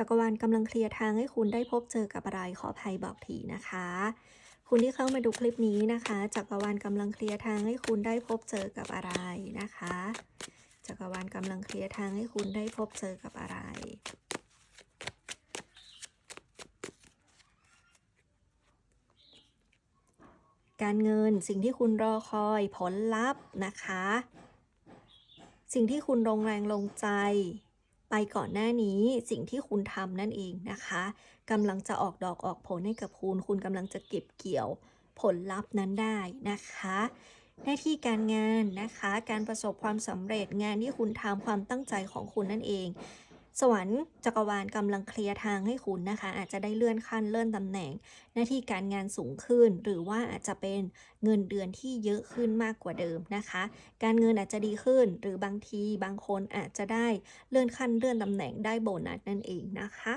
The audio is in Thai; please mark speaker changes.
Speaker 1: จักรวาลกำลังเคลียร์ทางให้คุณได้พบเจอกับอะไรขออภัยบอกทีนะคะ คุณที่เข้ามาดูคลิปนี้นะคะจักรวาลกำลังเคลียร์ทางให้คุณได้พบเจอกับอะไรนะคะจักรวาลกำลังเคลียร์ทางให้คุณได้พบเจอกับอะไรการเงินสิ่งที่คุณรอคอยผลลัพธ์นะคะ สิ่งที่คุณลงแรงลงใจ ไปก่อนหน้านี้สิ่งที่คุณทำนั่นเองนะคะกำลังจะออกดอกออกผลให้กับคุณ คุณกำลังจะเก็บเกี่ยวผลลัพธ์นั้นได้นะคะหน้าที่การงานนะคะ การประสบความสำเร็จงานที่คุณทำความตั้งใจของคุณนั่นเอง สวรรค์จักรวาลกำลังเคลียร์ทางให้คุณนะคะ อาจจะได้เลื่อนขั้นเลื่อนตำแหน่ง หน้าที่การงานสูงขึ้น หรือว่าอาจจะเป็นเงินเดือนที่เยอะขึ้นมากกว่าเดิมนะคะ การเงินอาจจะดีขึ้น หรือบางทีบางคนอาจจะได้เลื่อนขั้นเลื่อนตำแหน่งได้โบนัสนั่นเองนะคะ